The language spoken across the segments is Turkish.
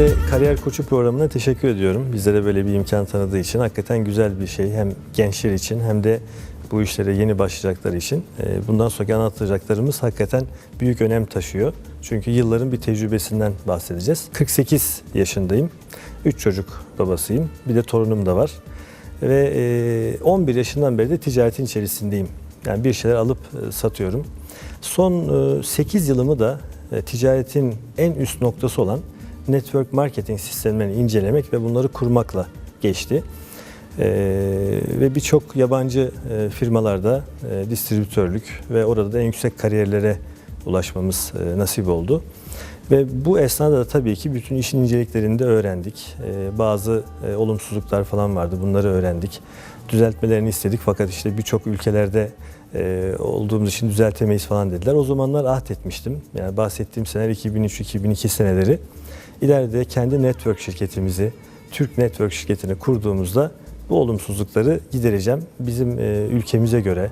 Öncelikle Kariyer Koçu programına teşekkür ediyorum. Bizlere böyle bir imkan tanıdığı için. Hakikaten güzel bir şey hem gençler için hem de bu işlere yeni başlayacakları için. Ee, Bundan sonraki anlatacaklarımız hakikaten büyük önem taşıyor. Çünkü yılların bir tecrübesinden bahsedeceğiz. 48 yaşındayım. 3 çocuk babasıyım. Bir de torunum da var. Ve e, 11 yaşından beri de ticaretin içerisindeyim. Yani bir şeyler alıp e, satıyorum. Son 8 yılımı da e, ticaretin en üst noktası olan network marketing sistemlerini incelemek ve bunları kurmakla geçti. Ee, ve birçok yabancı e, firmalarda e, distribütörlük ve orada da en yüksek kariyerlere ulaşmamız e, nasip oldu. Ve bu esnada da tabii ki bütün işin inceliklerini de öğrendik. Ee, bazı e, olumsuzluklar falan vardı bunları öğrendik. Düzeltmelerini istedik fakat işte birçok ülkelerde e, olduğumuz için düzeltemeyiz falan dediler. O zamanlar ahd etmiştim. Yani bahsettiğim seneler 2003-2002 seneleri. İleride kendi network şirketimizi, Türk Network şirketini kurduğumuzda bu olumsuzlukları gidereceğim. Bizim e, ülkemize göre,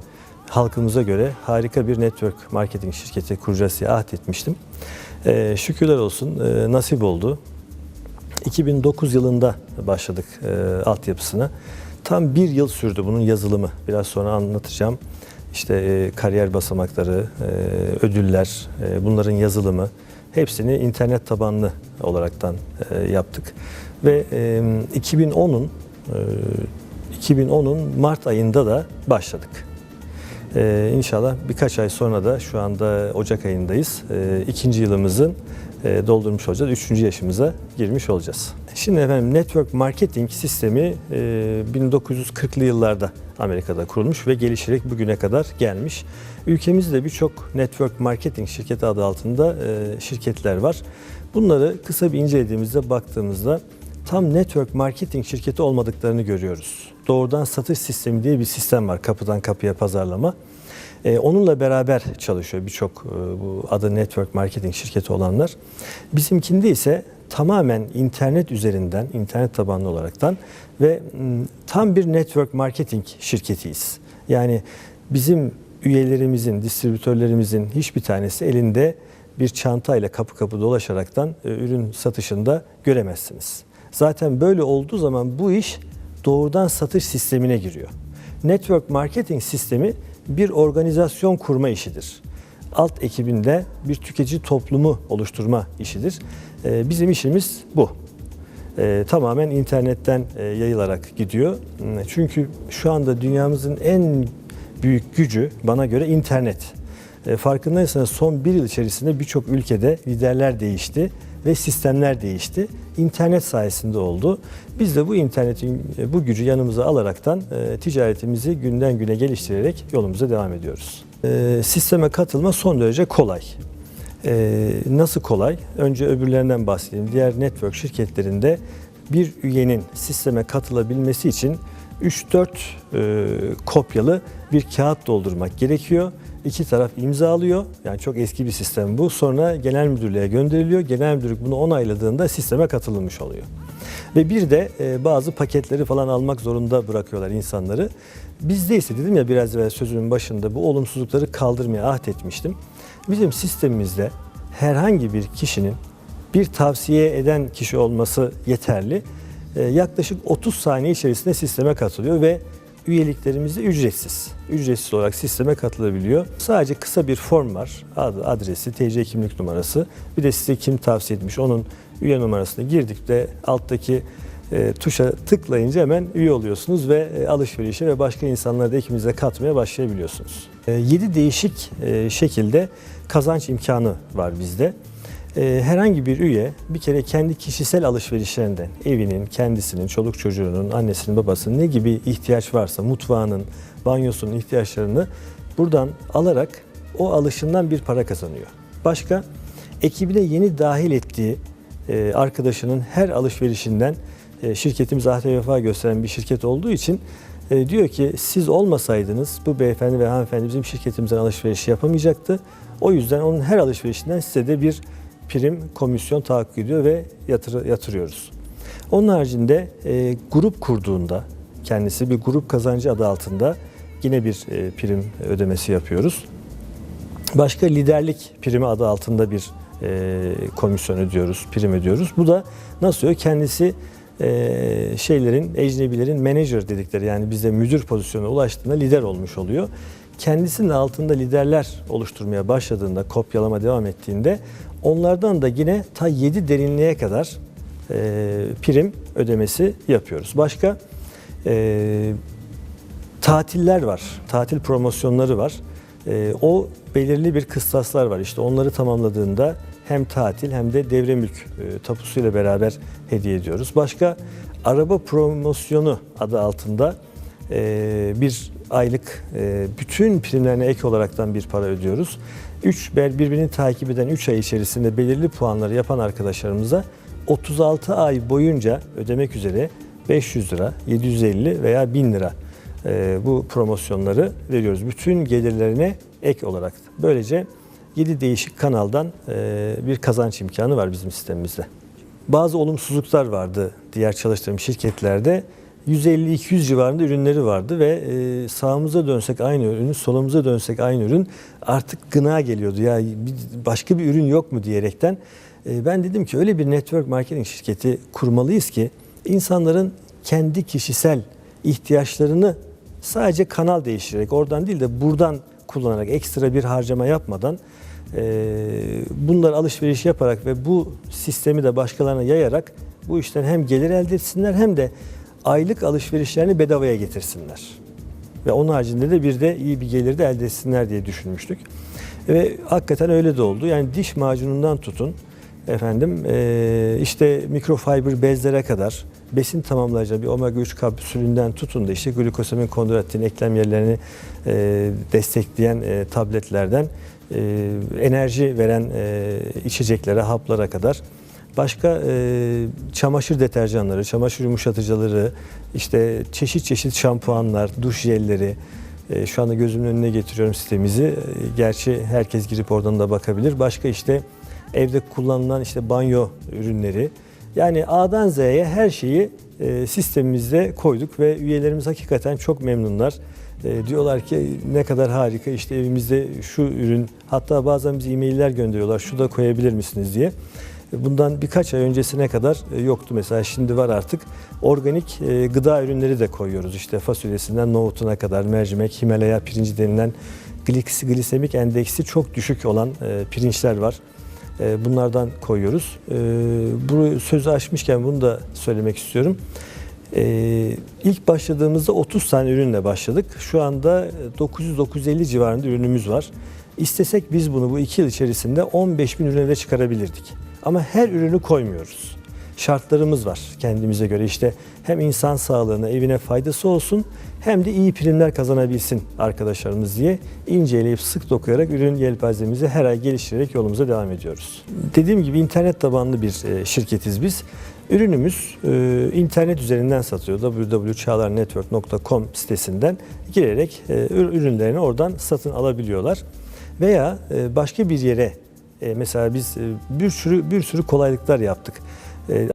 halkımıza göre harika bir network marketing şirketi kuracağız diye ahd etmiştim. E, şükürler olsun e, nasip oldu. 2009 yılında başladık e, altyapısına. Tam bir yıl sürdü bunun yazılımı. Biraz sonra anlatacağım. İşte e, kariyer basamakları, e, ödüller, e, bunların yazılımı hepsini internet tabanlı olaraktan e, yaptık. Ve e, 2010'un e, 2010'un Mart ayında da başladık. Ee, inşallah birkaç ay sonra da şu anda Ocak ayındayız. Ee, ikinci yılımızın e, doldurmuş olacağız. Üçüncü yaşımıza girmiş olacağız. Şimdi efendim network marketing sistemi e, 1940'lı yıllarda Amerika'da kurulmuş ve gelişerek bugüne kadar gelmiş. Ülkemizde birçok network marketing şirketi adı altında e, şirketler var. Bunları kısa bir incelediğimizde baktığımızda tam network marketing şirketi olmadıklarını görüyoruz. Doğrudan satış sistemi diye bir sistem var kapıdan kapıya pazarlama. Ee, onunla beraber çalışıyor birçok e, bu adı network marketing şirketi olanlar. Bizimkinde ise tamamen internet üzerinden, internet tabanlı olaraktan ve tam bir network marketing şirketiyiz. Yani bizim üyelerimizin, distribütörlerimizin hiçbir tanesi elinde bir çantayla kapı kapı dolaşaraktan e, ürün satışında göremezsiniz. Zaten böyle olduğu zaman bu iş doğrudan satış sistemine giriyor. Network marketing sistemi bir organizasyon kurma işidir. Alt ekibinde bir tüketici toplumu oluşturma işidir. Ee, Bizim işimiz bu. Ee, Tamamen internetten e, yayılarak gidiyor. Çünkü şu anda dünyamızın en büyük gücü bana göre internet. E, Farkındaysanız son bir yıl içerisinde birçok ülkede liderler değişti ve sistemler değişti. İnternet sayesinde oldu. Biz de bu internetin bu gücü yanımıza alaraktan e, ticaretimizi günden güne geliştirerek yolumuza devam ediyoruz. E, Sisteme katılma son derece kolay. E, Nasıl kolay? Önce öbürlerinden bahsedeyim. Diğer network şirketlerinde bir üyenin sisteme katılabilmesi için 3-4 e, kopyalı bir kağıt doldurmak gerekiyor. İki taraf imzalıyor. Yani çok eski bir sistem bu. Sonra genel müdürlüğe gönderiliyor. Genel müdürlük bunu onayladığında sisteme katılmış oluyor. Ve bir de e, bazı paketleri falan almak zorunda bırakıyorlar insanları. Bizde ise dedim ya biraz evvel sözümün başında bu olumsuzlukları kaldırmaya ahd etmiştim. Bizim sistemimizde herhangi bir kişinin bir tavsiye eden kişi olması yeterli. E, yaklaşık 30 saniye içerisinde sisteme katılıyor ve üyeliklerimiz de ücretsiz. Ücretsiz olarak sisteme katılabiliyor. Sadece kısa bir form var. Adı, adresi, TC kimlik numarası. Bir de size kim tavsiye etmiş onun üye numarasını girdik de alttaki e, tuşa tıklayınca hemen üye oluyorsunuz ve e, alışverişe ve başka insanları da ekibinize katmaya başlayabiliyorsunuz. 7 değişik e, şekilde kazanç imkanı var bizde. E, herhangi bir üye bir kere kendi kişisel alışverişlerinden, evinin, kendisinin, çoluk çocuğunun, annesinin, babasının ne gibi ihtiyaç varsa, mutfağının, banyosunun ihtiyaçlarını buradan alarak o alışından bir para kazanıyor. Başka, ekibine yeni dahil ettiği e, arkadaşının her alışverişinden e, şirketimiz ahde vefa gösteren bir şirket olduğu için e, diyor ki siz olmasaydınız bu beyefendi ve hanımefendi bizim şirketimizden alışveriş yapamayacaktı. O yüzden onun her alışverişinden size de bir prim, komisyon tahakkuk ediyor ve yatır, yatırıyoruz. Onun haricinde e, grup kurduğunda kendisi bir grup kazancı adı altında yine bir e, prim ödemesi yapıyoruz. Başka liderlik primi adı altında bir e, komisyon ödüyoruz, prim ödüyoruz. Bu da nasıl oluyor? Kendisi e, şeylerin, ecnebilerin manager dedikleri yani bizde müdür pozisyonuna ulaştığında lider olmuş oluyor. Kendisinin altında liderler oluşturmaya başladığında, kopyalama devam ettiğinde onlardan da yine ta 7 derinliğe kadar e, prim ödemesi yapıyoruz. Başka e, tatiller var, tatil promosyonları var. E, o belirli bir kıstaslar var. İşte onları tamamladığında hem tatil hem de devre mülk e, tapusuyla beraber hediye ediyoruz. Başka araba promosyonu adı altında e, bir aylık e, bütün primlerine ek olaraktan bir para ödüyoruz. 3 birbirini takip eden 3 ay içerisinde belirli puanları yapan arkadaşlarımıza 36 ay boyunca ödemek üzere 500 lira, 750 veya 1000 lira e, bu promosyonları veriyoruz. Bütün gelirlerine ek olarak. Böylece 7 değişik kanaldan e, bir kazanç imkanı var bizim sistemimizde. Bazı olumsuzluklar vardı diğer çalıştığım şirketlerde. 150-200 civarında ürünleri vardı ve e, sağımıza dönsek aynı ürün, solumuza dönsek aynı ürün artık gına geliyordu. Ya başka bir ürün yok mu diyerekten. E, ben dedim ki öyle bir network marketing şirketi kurmalıyız ki insanların kendi kişisel ihtiyaçlarını sadece kanal değiştirerek oradan değil de buradan kullanarak ekstra bir harcama yapmadan e, bunlar alışveriş yaparak ve bu sistemi de başkalarına yayarak bu işten hem gelir elde etsinler hem de aylık alışverişlerini bedavaya getirsinler. Ve onun haricinde de bir de iyi bir gelir de elde etsinler diye düşünmüştük. Ve hakikaten öyle de oldu. Yani diş macunundan tutun efendim e, işte mikrofiber bezlere kadar besin tamamlayıcı bir omega 3 kapsülünden tutun da işte glukosamin kondroitin eklem yerlerini e, destekleyen e, tabletlerden enerji veren içeceklere, haplara kadar Başka e, çamaşır deterjanları, çamaşır yumuşatıcıları, işte çeşit çeşit şampuanlar, duş jelleri. e, şu anda gözümün önüne getiriyorum sitemizi. E, gerçi herkes girip oradan da bakabilir. Başka işte evde kullanılan işte banyo ürünleri. Yani A'dan Z'ye her şeyi e, sistemimizde koyduk ve üyelerimiz hakikaten çok memnunlar. E, diyorlar ki ne kadar harika işte evimizde şu ürün hatta bazen bize e-mailler gönderiyorlar şu da koyabilir misiniz diye. Bundan birkaç ay öncesine kadar e, yoktu mesela şimdi var artık. Organik e, gıda ürünleri de koyuyoruz işte fasulyesinden nohutuna kadar mercimek, Himalaya pirinci denilen glis- glisemik endeksi çok düşük olan e, pirinçler var. Bunlardan koyuyoruz. Bu sözü açmışken bunu da söylemek istiyorum. E, İlk başladığımızda 30 tane ürünle başladık. Şu anda 900-950 civarında ürünümüz var. İstesek biz bunu bu iki yıl içerisinde 15 bin ürüne çıkarabilirdik. Ama her ürünü koymuyoruz. Şartlarımız var kendimize göre. İşte hem insan sağlığına, evine faydası olsun hem de iyi primler kazanabilsin arkadaşlarımız diye inceleyip sık dokuyarak ürün yelpazemizi her ay geliştirerek yolumuza devam ediyoruz. Dediğim gibi internet tabanlı bir e, şirketiz biz. Ürünümüz e, internet üzerinden satıyor. www.çağlarnetwork.com sitesinden girerek e, ür- ürünlerini oradan satın alabiliyorlar. Veya e, başka bir yere e, mesela biz e, bir sürü bir sürü kolaylıklar yaptık. E,